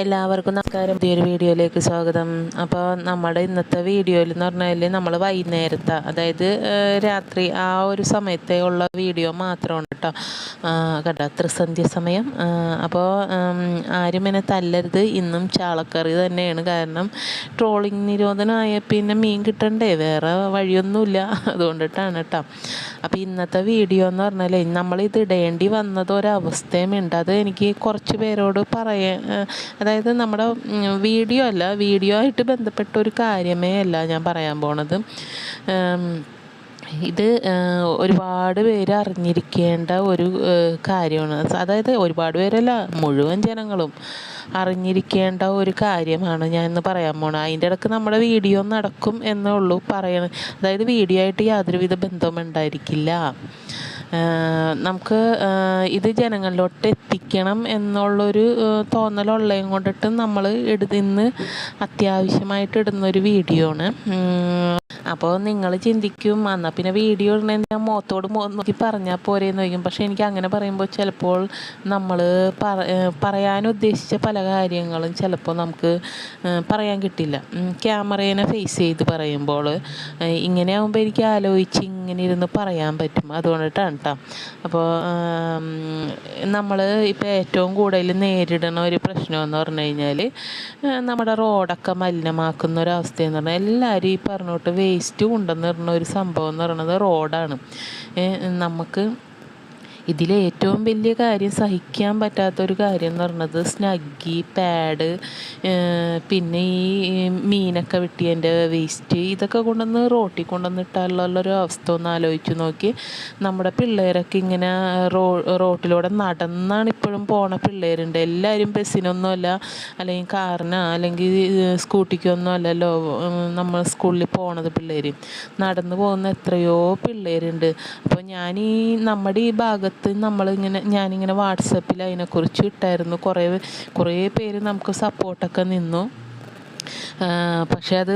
എല്ലാവർക്കും നമസ്കാരം. പുതിയൊരു വീഡിയോയിലേക്ക് സ്വാഗതം. അപ്പോൾ നമ്മുടെ ഇന്നത്തെ വീഡിയോയിൽ എന്ന് പറഞ്ഞാൽ നമ്മൾ വൈകുന്നേരത്തെ അതായത് രാത്രി ആ ഒരു സമയത്തെ ഉള്ള വീഡിയോ മാത്രമാണ് കേട്ടോ കേട്ടോ ത്രിസന്ധ്യ സമയം. അപ്പോൾ ആരും എന്നെ തല്ലരുത്. ഇന്നും ചാളക്കറി തന്നെയാണ്. കാരണം ട്രോളിങ് നിരോധനമായ പിന്നെ മീൻ കിട്ടണ്ടേ? വേറെ വഴിയൊന്നുമില്ല. അതുകൊണ്ടിട്ടാണ് കേട്ടോ അപ്പോൾ ഇന്നത്തെ വീഡിയോ എന്ന് പറഞ്ഞാൽ നമ്മളിത് ഇടേണ്ടി വന്നത് ഒരവസ്ഥയുമുണ്ട് അത് എനിക്ക് കുറച്ച് പേരോട് പറയാൻ അതായത് നമ്മുടെ വീഡിയോ അല്ല വീഡിയോ ആയിട്ട് ബന്ധപ്പെട്ട ഒരു കാര്യമേ അല്ല ഞാൻ പറയാൻ പോണത്. ഇത് ഒരുപാട് പേര് അറിഞ്ഞിരിക്കേണ്ട ഒരു കാര്യമാണ്. അതായത് ഒരുപാട് പേരല്ല മുഴുവൻ ജനങ്ങളും അറിഞ്ഞിരിക്കേണ്ട ഒരു കാര്യമാണ് ഞാൻ ഇന്ന് പറയാൻ പോണത്. അതിന്റെ ഇടയ്ക്ക് നമ്മുടെ വീഡിയോ നടക്കും എന്നേ ഉള്ളൂ പറയണ. അതായത് വീഡിയോ ആയിട്ട് യാതൊരുവിധ ബന്ധവും ഉണ്ടായിരിക്കില്ല. നമുക്ക് ഇത് ജനങ്ങളിലോട്ട് എത്തിക്കണം എന്നുള്ളൊരു തോന്നലുള്ളതും കൊണ്ടിട്ട് നമ്മൾ ഇന്ന് അത്യാവശ്യമായിട്ട് ഇടുന്നൊരു വീഡിയോ ആണ് അപ്പോൾ നിങ്ങൾ ചിന്തിക്കും എന്നാൽ പിന്നെ വീഡിയോ ഇടണ ഞാൻ മുഖത്തോട് മുഖം നോക്കി പറഞ്ഞാൽ പോരെയെന്ന് ചോദിക്കും. പക്ഷേ എനിക്ക് അങ്ങനെ പറയുമ്പോൾ ചിലപ്പോൾ നമ്മൾ പറയാൻ ഉദ്ദേശിച്ച പല കാര്യങ്ങളും ചിലപ്പോൾ നമുക്ക് പറയാൻ കിട്ടില്ല. ക്യാമറേനെ ഫേസ് ചെയ്ത് പറയുമ്പോൾ ഇങ്ങനെ ആകുമ്പോൾ എനിക്ക് ആലോചിച്ച് ഇങ്ങനെ ഇരുന്ന് പറയാൻ പറ്റും. അതുകൊണ്ടിട്ടാണ് കേട്ടോ അപ്പോൾ നമ്മൾ ഇപ്പോൾ ഏറ്റവും കൂടുതൽ നേരിടുന്ന ഒരു പ്രശ്നമെന്ന് പറഞ്ഞു കഴിഞ്ഞാൽ നമ്മുടെ റോഡൊക്കെ മലിനമാക്കുന്ന ഒരു അവസ്ഥയെന്ന് പറഞ്ഞാൽ എല്ലാവരും ഈ പറഞ്ഞോട്ട് വേസ്റ്റ് പറഞ്ഞ ഒരു സംഭവം എന്ന് പറയുന്നത് റോഡാണ്. നമുക്ക് ഇതിൽ ഏറ്റവും വലിയ കാര്യം സഹിക്കാൻ പറ്റാത്തൊരു കാര്യം എന്ന് പറഞ്ഞത് സ്നഗ്ഗി പാഡ് പിന്നെ ഈ മീനൊക്കെ വെട്ടിയതിന്റെ വേസ്റ്റ് ഇതൊക്കെ കൊണ്ടുവന്ന് റോട്ടിൽ കൊണ്ടുവന്നിട്ടുള്ളൊരു അവസ്ഥ ഒന്ന് ആലോചിച്ച് നോക്കി. നമ്മുടെ പിള്ളേരൊക്കെ ഇങ്ങനെ റോ റോട്ടിലൂടെ നടന്നാണ് ഇപ്പോഴും പോണ പിള്ളേരുണ്ട്. എല്ലാവരും ബസ്സിനൊന്നുമല്ല അല്ലെങ്കിൽ കാറിനോ അല്ലെങ്കിൽ സ്കൂട്ടിക്കൊന്നും അല്ലല്ലോ നമ്മൾ സ്കൂളിൽ പോണത് പിള്ളേർ നടന്നു പോകുന്ന എത്രയോ പിള്ളേരുണ്ട്. അപ്പോൾ ഞാൻ ഈ നമ്മുടെ ഈ ഭാഗത്ത് നമ്മളിങ്ങനെ ഞാനിങ്ങനെ വാട്സപ്പിൽ അതിനെക്കുറിച്ച് ഇട്ടായിരുന്നു. കുറേ കുറേ പേര് നമുക്ക് സപ്പോർട്ടൊക്കെ നിന്നു. പക്ഷെ അത്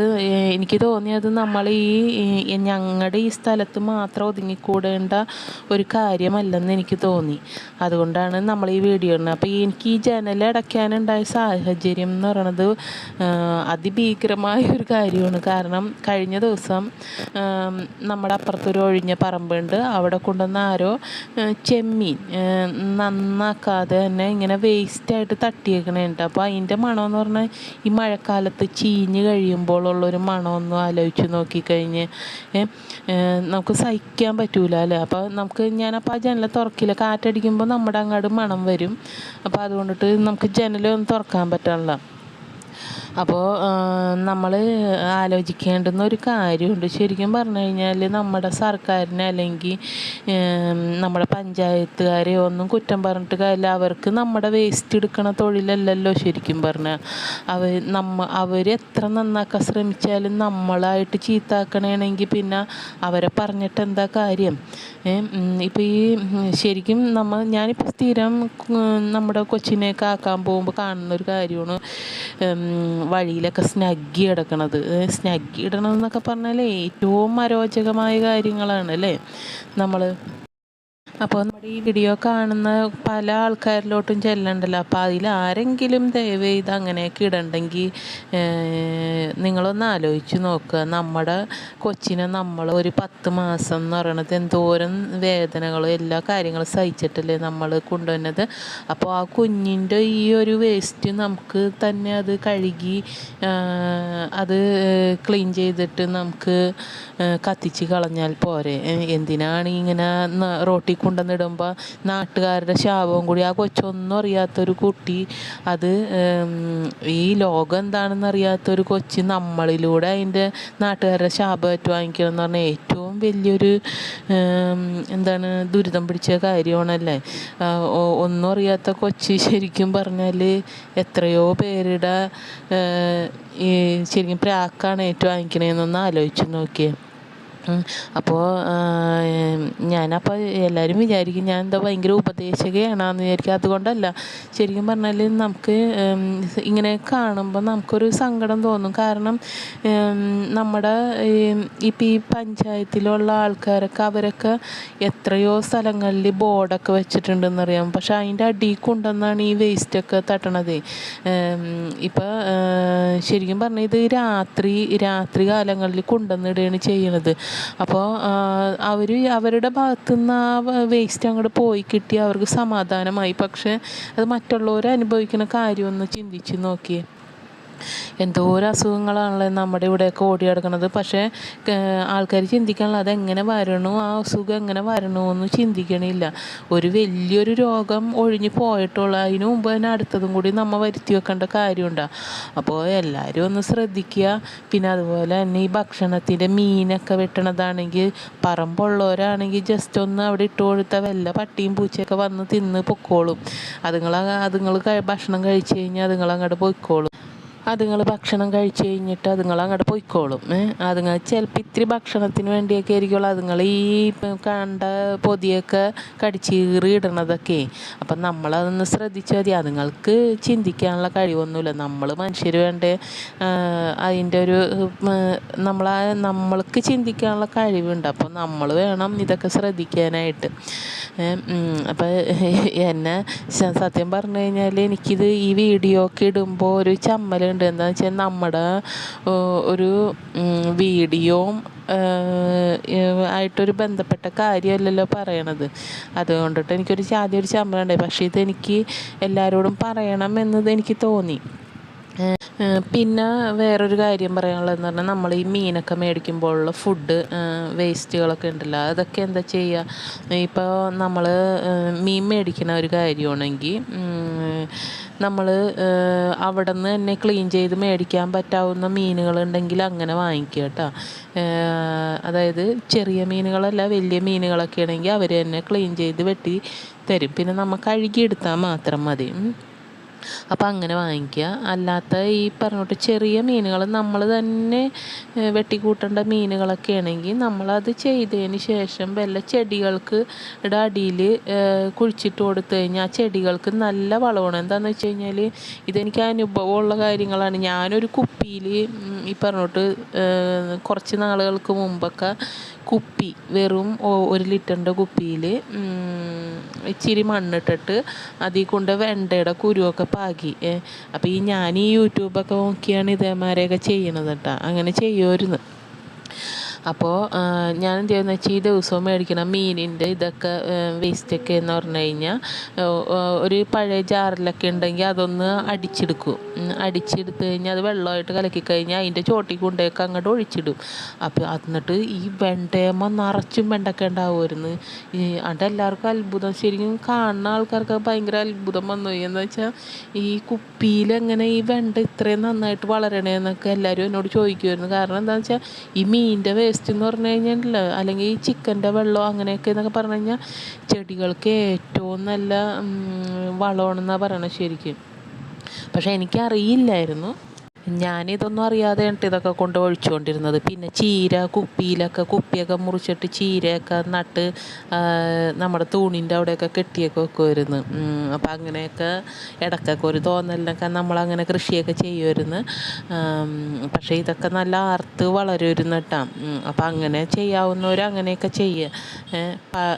എനിക്ക് തോന്നിയത് നമ്മൾ ഈ ഞങ്ങളുടെ ഈ സ്ഥലത്ത് മാത്രം ഒതുങ്ങിക്കൂടേണ്ട ഒരു കാര്യമല്ലെന്ന് എനിക്ക് തോന്നി. അതുകൊണ്ടാണ് നമ്മൾ ഈ വീഡിയോ ഇടുന്നത് അപ്പോൾ എനിക്ക് ഈ ജനൽ അടയ്ക്കാനുണ്ടായ സാഹചര്യം എന്ന് പറയണത് അതിഭീകരമായ ഒരു കാര്യമാണ്. കാരണം കഴിഞ്ഞ ദിവസം നമ്മുടെ അപ്പുറത്തൊരു ഒഴിഞ്ഞ പറമ്പുണ്ട്. അവിടെ കൊണ്ടുവന്ന ആരോ ചെമ്മീൻ നന്നാക്കാതെ തന്നെ ഇങ്ങനെ വേസ്റ്റായിട്ട് തട്ടിയേക്കണുണ്ട്. അപ്പോൾ അതിന്റെ മണമെന്ന് പറഞ്ഞാൽ ഈ മഴക്കാലത്ത് ചീഞ്ഞ് കഴിയുമ്പോഴുള്ളൊരു മണമൊന്നും ആലോചിച്ച് നോക്കിക്കഴിഞ്ഞ് നമുക്ക് സഹിക്കാൻ പറ്റൂല അല്ലേ? അപ്പോൾ നമുക്ക് ഞാനപ്പോൾ ആ ജനൽ തുറക്കില്ല. കാറ്റടിക്കുമ്പോൾ നമ്മുടെ അങ്ങോട്ട് മണം വരും. അപ്പോൾ അതുകൊണ്ടിട്ട് നമുക്ക് ജനലൊന്നും തുറക്കാൻ പറ്റണില്ല അപ്പോൾ നമ്മൾ ആലോചിക്കേണ്ടുന്ന ഒരു കാര്യമുണ്ട്. ശരിക്കും പറഞ്ഞു കഴിഞ്ഞാൽ നമ്മുടെ സർക്കാരിനെ അല്ലെങ്കിൽ നമ്മുടെ പഞ്ചായത്തുകാരെ ഒന്നും കുറ്റം പറഞ്ഞിട്ട് കാര്യമില്ല അവർക്ക് നമ്മുടെ വേസ്റ്റ് എടുക്കണ തൊഴിലല്ലല്ലോ ശരിക്കും പറഞ്ഞാൽ അവർ നമ്മ അവർ എത്ര നന്നാക്കാൻ ശ്രമിച്ചാലും നമ്മളായിട്ട് ചീത്താക്കണമെങ്കിൽ പിന്നെ അവരെ പറഞ്ഞിട്ട് എന്താ കാര്യം ഇപ്പോൾ ഈ ശരിക്കും നമ്മൾ ഞാനിപ്പോൾ സ്ഥിരം നമ്മുടെ കൊച്ചിനെയൊക്കെ ആക്കാൻ പോകുമ്പോൾ കാണുന്ന ഒരു കാര്യമാണ് വഴിയിലൊക്കെ സ്നഗ്ഗി കിടക്കണത് സ്നഗ്ഗി ഇടണമെന്നൊക്കെ പറഞ്ഞാൽ ഏറ്റവും അരോചകമായ കാര്യങ്ങളാണ് അല്ലേ? നമ്മൾ അപ്പോൾ നമ്മുടെ ഈ വീഡിയോ കാണുന്ന പല ആൾക്കാരിലോട്ടും ചെല്ലണ്ടല്ലോ. അപ്പോൾ അതിൽ ആരെങ്കിലും ദയവ് ചെയ്ത് അങ്ങനെയൊക്കെ ഇടണ്ടെങ്കിൽ നിങ്ങളൊന്ന് ആലോചിച്ച് നോക്കുക നമ്മുടെ കൊച്ചിനെ നമ്മൾ ഒരു പത്ത് മാസം എന്ന് പറയണത് എന്തോരം വേദനകളും എല്ലാ കാര്യങ്ങളും സഹിച്ചിട്ടല്ലേ നമ്മൾ കൊണ്ടുവന്നത്. അപ്പോൾ ആ കുഞ്ഞിന്റെ ഈ ഒരു വേസ്റ്റ് നമുക്ക് തന്നെ അത് കഴുകി അത് ക്ലീൻ ചെയ്തിട്ട് നമുക്ക് കത്തിച്ച് കളഞ്ഞാൽ പോരെ. എന്തിനാണ് ഇങ്ങനെ ന- റോട്ടിൽ കൊണ്ടുവന്നിടുമ്പോൾ നാട്ടുകാരുടെ ശാപവും കൂടി ആ കൊച്ചൊന്നും അറിയാത്തൊരു കുട്ടി അത് ഈ ലോകം എന്താണെന്ന് അറിയാത്തൊരു കൊച്ചി നമ്മളിലൂടെ അതിന്റെ നാട്ടുകാരുടെ ശാപം ഏറ്റവും വാങ്ങിക്കണം എന്ന് പറഞ്ഞാൽ ഏറ്റവും വലിയൊരു എന്താണ് ദുരിതം പിടിച്ച കാര്യമാണല്ലേ ഒന്നും അറിയാത്ത കൊച്ചി ശരിക്കും പറഞ്ഞാൽ എത്രയോ പേരുടെ ശരിക്കും പ്രാക്കാണ് ഏറ്റവും വാങ്ങിക്കണേന്നൊന്ന് ആലോചിച്ച് നോക്കിയേ. അപ്പോൾ ഞാനപ്പോൾ എല്ലാവരും വിചാരിക്കും ഞാൻ എന്താ ഭയങ്കര ഉപദേശകയാണെന്ന് വിചാരിക്കും. അതുകൊണ്ടല്ല ശരിക്കും പറഞ്ഞാൽ നമുക്ക് ഇങ്ങനെ കാണുമ്പോൾ നമുക്കൊരു സങ്കടം തോന്നും. കാരണം നമ്മുടെ ഇപ്പം ഈ പഞ്ചായത്തിലുള്ള ആൾക്കാരൊക്കെ അവരൊക്കെ എത്രയോ സ്ഥലങ്ങളിൽ ബോർഡൊക്കെ വെച്ചിട്ടുണ്ടെന്നറിയാം. പക്ഷെ അതിന്റെ അടിയിൽ കൊണ്ടുവന്നാണ് ഈ വേസ്റ്റൊക്കെ തട്ടണത്. ഇപ്പം ശരിക്കും പറഞ്ഞാൽ ഇത് രാത്രി രാത്രി കാലങ്ങളിൽ കൊണ്ടുവന്നിടുകയാണ് ചെയ്യണത്. അപ്പോൾ അവർ അവരുടെ ഭാഗത്തു നിന്ന് ആ വേസ്റ്റ് അങ്ങോട്ട് പോയി കിട്ടി അവർക്ക് സമാധാനമായി. പക്ഷേ അത് മറ്റുള്ളവർ അനുഭവിക്കുന്ന കാര്യമൊന്ന് ചിന്തിച്ച് നോക്കിയേ. എന്തോരം അസുഖങ്ങളാണല്ലോ നമ്മുടെ ഇവിടെയൊക്കെ ഓടി കിടക്കുന്നത് പക്ഷേ ആൾക്കാർ ചിന്തിക്കാനുള്ള അതെങ്ങനെ വരണു? ആ അസുഖം എങ്ങനെ വരണു എന്ന് ചിന്തിക്കണില്ല. ഒരു വലിയൊരു രോഗം ഒഴിഞ്ഞു പോയിട്ടുള്ള അതിന് മുമ്പ് തന്നെ അടുത്തതും കൂടി നമ്മൾ വരുത്തി വെക്കേണ്ട കാര്യമുണ്ടാകും അപ്പോൾ എല്ലാവരും ഒന്ന് ശ്രദ്ധിക്കുക. പിന്നെ അതുപോലെ തന്നെ ഈ ഭക്ഷണത്തിന്റെ മീനൊക്കെ വെട്ടണതാണെങ്കിൽ പറമ്പുള്ളവരാണെങ്കിൽ ജസ്റ്റ് ഒന്ന് അവിടെ ഇട്ട് കൊടുത്താൽ വല്ല പട്ടിയും പൂച്ചയൊക്കെ വന്ന് തിന്ന് പൊക്കോളും. അതുങ്ങൾ അതുങ്ങൾ ഭക്ഷണം കഴിച്ച് കഴിഞ്ഞാൽ അതുങ്ങൾ അങ്ങോട്ട് പൊയ്ക്കോളും. അതുങ്ങൾ ഭക്ഷണം കഴിച്ച് കഴിഞ്ഞിട്ട് അതുങ്ങൾ അങ്ങോട്ട് പോയിക്കോളും. അതുങ്ങൾ ചിലപ്പോൾ ഇത്തിരി ഭക്ഷണത്തിന് വേണ്ടിയൊക്കെ ആയിരിക്കുള്ളൂ. അതുങ്ങൾ ഈ കണ്ട പൊതിയൊക്കെ കടിച്ചീറി ഇടണതൊക്കെ. അപ്പം നമ്മളതൊന്ന് ശ്രദ്ധിച്ചാൽ മതി. അതുങ്ങൾക്ക് ചിന്തിക്കാനുള്ള കഴിവൊന്നുമില്ല. നമ്മൾ മനുഷ്യർ വേണ്ട അതിന്റെ ഒരു നമ്മൾ നമ്മൾക്ക് ചിന്തിക്കാനുള്ള കഴിവുണ്ട്. അപ്പോൾ നമ്മൾ വേണം ഇതൊക്കെ ശ്രദ്ധിക്കാനായിട്ട്. അപ്പോൾ എന്നെ സത്യം പറഞ്ഞു കഴിഞ്ഞാൽ എനിക്കിത് ഈ വീഡിയോ ഒക്കെ ഇടുമ്പോൾ ഒരു ചമ്മൽ ഉണ്ട് എന്താണെന്ന് വെച്ചാൽ നമ്മുടെ ഒരു വീഡിയോയും ആയിട്ടൊരു ബന്ധപ്പെട്ട കാര്യമല്ലല്ലോ പറയണത്. അതുകൊണ്ടിട്ട് എനിക്കൊരു ആദ്യം ഒരു ചമ്മലുണ്ടായി പക്ഷേ ഇതെനിക്ക് എല്ലാവരോടും പറയണം എന്നത് എനിക്ക് തോന്നി. പിന്നെ വേറൊരു കാര്യം പറയാനുള്ളതെന്ന് പറഞ്ഞാൽ നമ്മൾ ഈ മീനൊക്കെ മേടിക്കുമ്പോഴുള്ള ഫുഡ് വേസ്റ്റുകളൊക്കെ ഉണ്ടല്ലോ അതൊക്കെ എന്താ ചെയ്യുക ഇപ്പോൾ നമ്മൾ മീൻ മേടിക്കുന്ന ഒരു കാര്യമാണെങ്കിൽ നമ്മൾ അവിടെ നിന്ന് തന്നെ ക്ലീൻ ചെയ്ത് മേടിക്കാൻ പറ്റാവുന്ന മീനുകളുണ്ടെങ്കിൽ അങ്ങനെ വാങ്ങിക്കുക കേട്ടോ. അതായത് ചെറിയ മീനുകളല്ല വലിയ മീനുകളൊക്കെ ആണെങ്കിൽ അവർ തന്നെ ക്ലീൻ ചെയ്ത് വെട്ടി തരും. പിന്നെ നമ്മൾ കഴുകിയെടുത്താൽ മാത്രം മതി അപ്പോൾ അങ്ങനെ വാങ്ങിക്കുക. അല്ലാത്ത ഈ പറഞ്ഞോട്ട് ചെറിയ മീനുകൾ നമ്മൾ തന്നെ വെട്ടിക്കൂട്ടേണ്ട മീനുകളൊക്കെ ആണെങ്കിൽ നമ്മളത് ചെയ്തതിന് ശേഷം വല്ല ചെടികൾക്ക് അടിയിൽ കുഴിച്ചിട്ട് കൊടുത്തു കഴിഞ്ഞാൽ ചെടികൾക്ക് നല്ല വളമാണ്. എന്താണെന്ന് വെച്ച് കഴിഞ്ഞാൽ ഇതെനിക്ക് അനുഭവമുള്ള കാര്യങ്ങളാണ്. ഞാനൊരു കുപ്പിയിൽ ഈ പറഞ്ഞോട്ട് കുറച്ച് നാളുകൾക്ക് മുമ്പൊക്കെ കുപ്പി വെറും ഒരു ലിറ്ററിന്റെ കുപ്പിയിൽ ഇച്ചിരി മണ്ണിട്ടിട്ട് അതിൽ കൊണ്ട് വെണ്ടയുടെ കുരുവൊക്കെ പാകി. അപ്പോൾ ഈ ഞാൻ ഈ യൂട്യൂബൊക്കെ നോക്കിയാണ് ഇതേമാരെയൊക്കെ ചെയ്യണത് കേട്ടോ അങ്ങനെ ചെയ്യുമായിരുന്നു അപ്പോൾ ഞാൻ എന്ത് ചെയ്യുന്ന വെച്ചാൽ ഈ ദിവസവും മേടിക്കണം മീനിന്റെ ഇതൊക്കെ വേസ്റ്റൊക്കെ എന്ന് പറഞ്ഞു കഴിഞ്ഞാൽ ഒരു പഴയ ജാറിലൊക്കെ ഉണ്ടെങ്കിൽ അതൊന്ന് അടിച്ചെടുക്കും. അടിച്ചെടുത്ത് കഴിഞ്ഞാൽ അത് വെള്ളമായിട്ട് കലക്കി കഴിഞ്ഞാൽ അതിന്റെ ചോട്ടി കൊണ്ടേക്ക് അങ്ങോട്ട് ഒഴിച്ചിടും. അപ്പോൾ എന്നിട്ട് ഈ വെണ്ടയമ്മ നിറച്ചും വെണ്ടൊക്കെ ഉണ്ടാവുമായിരുന്നു. അത് എല്ലാവർക്കും അത്ഭുതം. ശരിക്കും കാണുന്ന ആൾക്കാർക്ക് ഭയങ്കര അത്ഭുതം വന്നു. എന്ന് വെച്ചാൽ ഈ കുപ്പിയിലെങ്ങനെ ഈ വെണ്ട ഇത്രയും നന്നായിട്ട് വളരണേന്നൊക്കെ എല്ലാവരും എന്നോട് ചോദിക്കുമായിരുന്നു. കാരണം എന്താണെന്ന് വെച്ചാൽ ഈ മീനിന്റെ എന്ന് പറഞ്ഞു കഴിഞ്ഞാൽ അല്ലെങ്കിൽ ഈ ചിക്കന്റെ വെള്ളം അങ്ങനെയൊക്കെ എന്നൊക്കെ പറഞ്ഞു കഴിഞ്ഞാൽ ചെടികൾക്ക് ഏറ്റവും നല്ല വളമാണെന്നാണ് പറയണത് ശരിക്കും. പക്ഷേ എനിക്കറിയില്ലായിരുന്നു. ഞാനിതൊന്നും അറിയാതെ ഇതൊക്കെ കൊണ്ട് ഒഴിച്ചുകൊണ്ടിരുന്നത്. പിന്നെ ചീര കുപ്പിയിലൊക്കെ കുപ്പിയൊക്കെ മുറിച്ചിട്ട് ചീരയൊക്കെ നട്ട് നമ്മുടെ തൂണിന്റെ അവിടെയൊക്കെ കെട്ടിയൊക്കെ വെക്കുമായിരുന്നു അപ്പം അങ്ങനെയൊക്കെ ഇടക്കൊക്കെ ഒരു തോന്നലിനൊക്കെ നമ്മളങ്ങനെ കൃഷിയൊക്കെ ചെയ്യുമായിരുന്നു പക്ഷേ ഇതൊക്കെ നല്ല ആർത്ത് വളരുമായിരുന്നു കേട്ടോ. അപ്പം അങ്ങനെ ചെയ്യാവുന്നവർ അങ്ങനെയൊക്കെ ചെയ്യുക.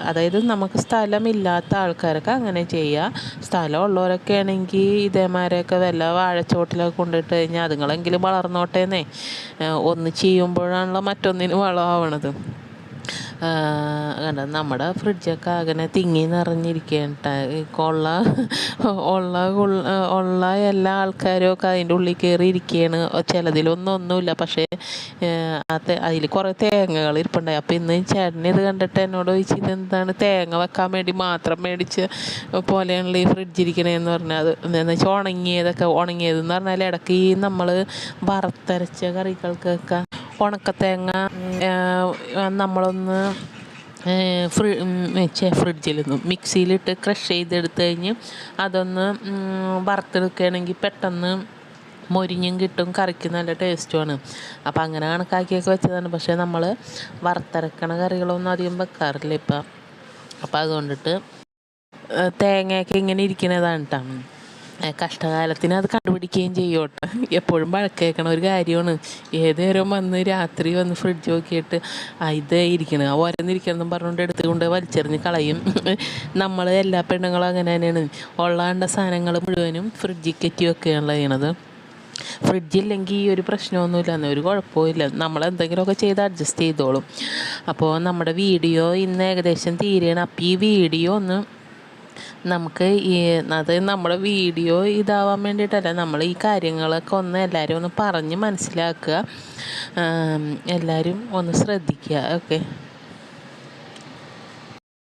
അതായത് നമുക്ക് സ്ഥലമില്ലാത്ത ആൾക്കാരൊക്കെ അങ്ങനെ ചെയ്യുക. സ്ഥലമുള്ളവരൊക്കെ ആണെങ്കിൽ ഇതേമാരെയൊക്കെ വല്ല വാഴച്ചോട്ടിലൊക്കെ കൊണ്ടിട്ട് കഴിഞ്ഞാൽ അതുങ്ങളെങ്കിലും വളർന്നോട്ടേന്നേ. ഒന്ന് ചെയ്യുമ്പോഴാണല്ലോ മറ്റൊന്നിന് വളമാവണത്. കണ്ട നമ്മുടെ ഫ്രിഡ്ജൊക്കെ അങ്ങനെ തിങ്ങി നിറഞ്ഞിരിക്കുകയാണ് ഈ കൊള്ള ഉള്ള ഉള്ള എല്ലാ ആൾക്കാരും ഒക്കെ അതിന്റെ ഉള്ളിൽ കയറി ഇരിക്കുകയാണ് ചിലതിലൊന്നും ഒന്നുമില്ല പക്ഷേ അതിൽ കുറേ തേങ്ങകൾ ഇരിപ്പുണ്ടായി. അപ്പോൾ ഇന്ന് ചേട്ടൻ ഇത് കണ്ടിട്ട് എന്നോട് ചോദിച്ചു എന്താണ് തേങ്ങ വെക്കാൻ വേണ്ടി മാത്രം മേടിച്ച് പോലെയാണല്ലോ ഈ ഫ്രിഡ്ജ് ഇരിക്കണേന്ന് പറഞ്ഞാൽ അത് എന്താണെന്ന് വെച്ചാൽ ഉണങ്ങിയതൊക്കെ ഉണങ്ങിയതെന്ന് പറഞ്ഞാൽ ഇടയ്ക്ക് ഈ നമ്മൾ വറുത്തരച്ച കറികൾക്കൊക്കെ ഉണക്കത്തേങ്ങ നമ്മളൊന്ന് ഫ്രി ചേ ഫ്രിഡ്ജിലൊന്നും മിക്സിയിലിട്ട് ക്രഷ് ചെയ്തെടുത്ത് കഴിഞ്ഞ് അതൊന്ന് വറുത്തെടുക്കുകയാണെങ്കിൽ പെട്ടെന്ന് മൊരിഞ്ഞും കിട്ടും കറിക്ക് നല്ല ടേസ്റ്റുമാണ് അപ്പം അങ്ങനെ കണക്കാക്കിയൊക്കെ വെച്ചതാണ്. പക്ഷേ നമ്മൾ വറുത്തരക്കണ കറികളൊന്നും അധികം വെക്കാറില്ല ഇപ്പം. അപ്പം അതുകൊണ്ടിട്ട് തേങ്ങയൊക്കെ ഇങ്ങനെ ഇരിക്കുന്നതാണ് കേട്ടോ കഷ്ടകാലത്തിന് അത് കണ്ടുപിടിക്കുകയും ചെയ്യും കേട്ടോ എപ്പോഴും വഴക്കേക്കണ ഒരു കാര്യമാണ്. ഏത് നേരവും വന്ന് രാത്രി വന്ന് ഫ്രിഡ്ജ് നോക്കിയിട്ട് ഇത് ഇരിക്കണം. ആ ഓരോന്നിരിക്കണം പറഞ്ഞുകൊണ്ട് എടുത്തുകൊണ്ട് വലിച്ചെറിഞ്ഞ് കളയും. നമ്മൾ എല്ലാ പെണ്ണുങ്ങളും അങ്ങനെ തന്നെയാണ്. ഉള്ളാണ്ട സാധനങ്ങൾ മുഴുവനും ഫ്രിഡ്ജിൽ കയറ്റി വെക്കുകയാണല്ലോ ചെയ്യണത്. ഫ്രിഡ്ജില്ലെങ്കിൽ ഈ ഒരു പ്രശ്നമൊന്നുമില്ല. ഒരു കുഴപ്പമില്ല നമ്മൾ എന്തെങ്കിലുമൊക്കെ ചെയ്ത് അഡ്ജസ്റ്റ് ചെയ്തോളും. അപ്പോൾ നമ്മുടെ വീഡിയോ ഇന്ന് ഏകദേശം തീരുകയാണ് അപ്പോൾ ഈ വീഡിയോ ഒന്ന് നമുക്ക് ഈ അത് നമ്മുടെ വീഡിയോ ഇതാവാൻ വേണ്ടിയിട്ടല്ല നമ്മൾ ഈ കാര്യങ്ങളൊക്കെ ഒന്ന് എല്ലാവരും ഒന്ന് പറഞ്ഞ് മനസ്സിലാക്കുക. എല്ലാവരും ഒന്ന് ശ്രദ്ധിക്കുക. ഓക്കെ.